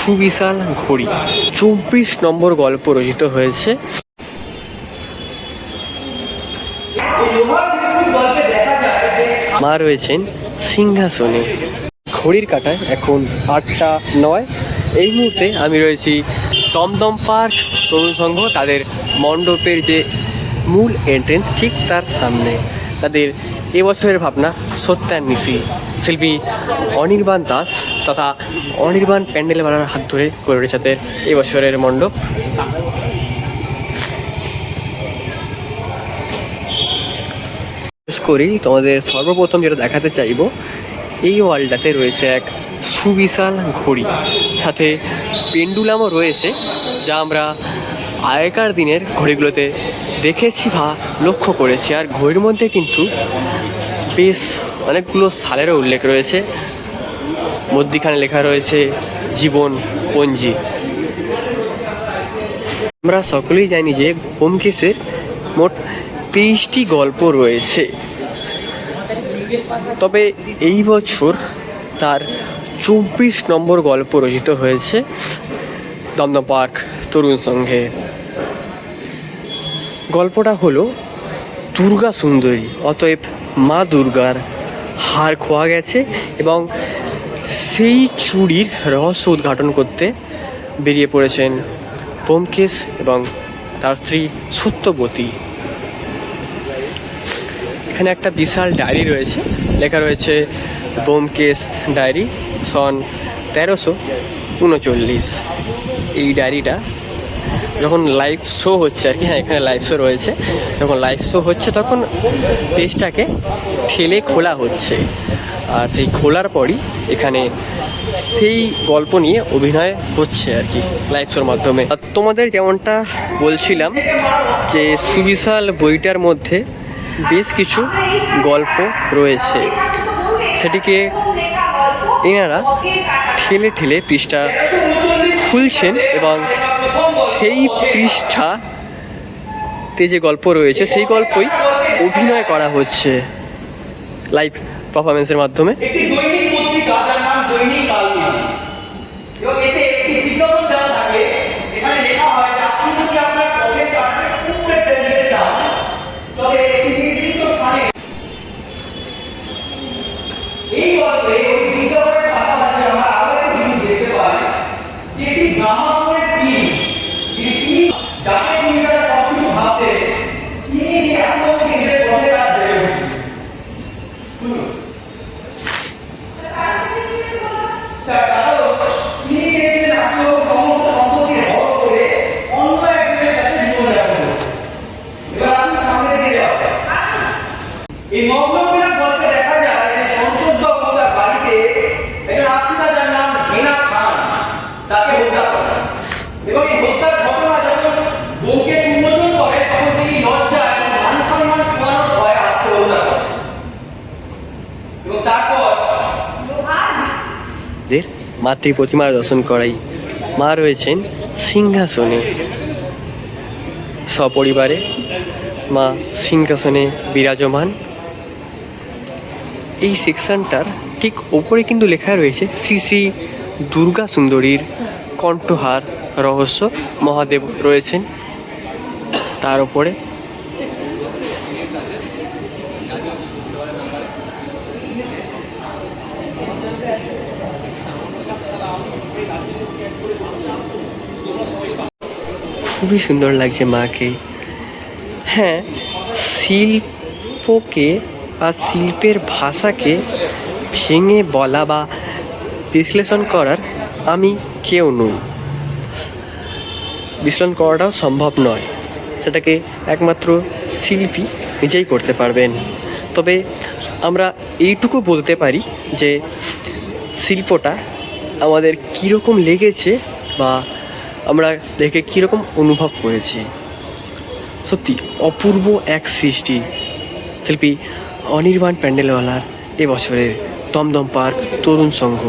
সুবিশাল ঘড়ি। চব্বিশ নম্বর গল্প রচিত হয়েছে। মা রয়েছেন সিংহাসনে। ঘড়ির কাটায় এখন আটটা নয়। এই মুহূর্তে আমি রয়েছি দমদম পার্ক তরুণ সংঘ, তাদের মণ্ডপের যে মূল এন্ট্রেন্স ঠিক তার সামনে। তাদের এবছরের ভাবনা সত্যান্বেষী। শিল্পী অনির্বাণ দাস তথা অনির্বাণ প্যান্ডেলওয়ালার হাত ধরে করে উঠেছে এবছরের মণ্ডপ। করি তোমাদের সর্বপ্রথম যেটা দেখাতে চাইব, এই ওয়ালটাতে রয়েছে এক সুবিশাল ঘড়ি। সাথে পেন্ডুলামও রয়েছে, যা আমরা আগেকার দিনের ঘড়িগুলোতে দেখেছি বা লক্ষ্য করেছি। আর ঘড়ির মধ্যে কিন্তু বেশ অনেকগুলো সালেরও উল্লেখ রয়েছে। মধ্যিখানে লেখা রয়েছে, জীবন পঞ্জি। আমরা সকলেই জানি যে ব্যোমকেশের মোট তেইশটি গল্প রয়েছে। তবে এই বছর তার চব্বিশ নম্বর গল্প রচিত হয়েছে দমদম পার্ক তরুণ সংঘে। গল্পটা হলো দুর্গা সুন্দরী, অতএব মা দুর্গার হার খোয়া গেছে এবং সেই চুরির রহস্য উদ্ঘাটন করতে বেরিয়ে পড়েছেন ব্যোমকেশ এবং তার স্ত্রী সত্যবতী। এখানে একটা বিশাল ডায়েরি রয়েছে, লেখা রয়েছে ব্যোমকেশ ডায়েরি, সন তেরোশো উনচল্লিশ। এই ডায়েরিটা যখন লাইভ শো হচ্ছে আর কি হ্যাঁ এখানে লাইভ শো রয়েছে, যখন লাইভ শো হচ্ছে তখন পেজটাকে ঠেলে খোলা হচ্ছে। আর সেই খোলার পরই এখানে সেই গল্প নিয়ে অভিনয় হচ্ছে আর কি লাইভ শোর মাধ্যমে। আর তোমাদের যেমনটা বলছিলাম যে সুবিশাল বইটার মধ্যে বেশ কিছু গল্প রয়েছে। সেটিকে এনারা ঠেলে ঠেলে পৃষ্ঠা খুলছেন এবং সেই পৃষ্ঠাতে যে গল্প রয়েছে, সেই গল্পই অভিনয় করা হচ্ছে লাইভ পারফরমেন্সের মাধ্যমে। একটি দৈনিক এই মগ্নমূলক গল্পে দেখা যায় বাড়িতে একজন নাম তাকে হত্যা এবং এই হত্যার দের মাতৃ প্রতিমার দর্শন করাই। মা রয়েছেন সিংহাসনে। সপরিবারে মা সিংহাসনে বিরাজমান। এই সেকশনটার ঠিক ওপরে কিন্তু লেখা রয়েছে, শ্রী শ্রী দুর্গা সুন্দরীর কণ্ঠহার রহস্য। মহাদেব রয়েছেন। তার ওপরে খুবই সুন্দর লাগছে মাকে। হ্যাঁ শিল্পকে বা শিল্পের ভাষাকে ভেঙে বলা বা বিশ্লেষণ করার আমি কেউ নই। বিশ্লেষণ করাটাও সম্ভব নয়। সেটাকে একমাত্র শিল্পী নিজেই করতে পারবেন। তবে আমরা এইটুকু বলতে পারি যে শিল্পটা আমাদের কীরকম লেগেছে বা আমরা দেখে কীরকম অনুভব করেছি। সত্যি, অপূর্ব এক সৃষ্টি। শিল্পী অনির্বাণ প্যান্ডেলওয়ালার এবছরের দমদম পার্ক তরুণ সংঘ।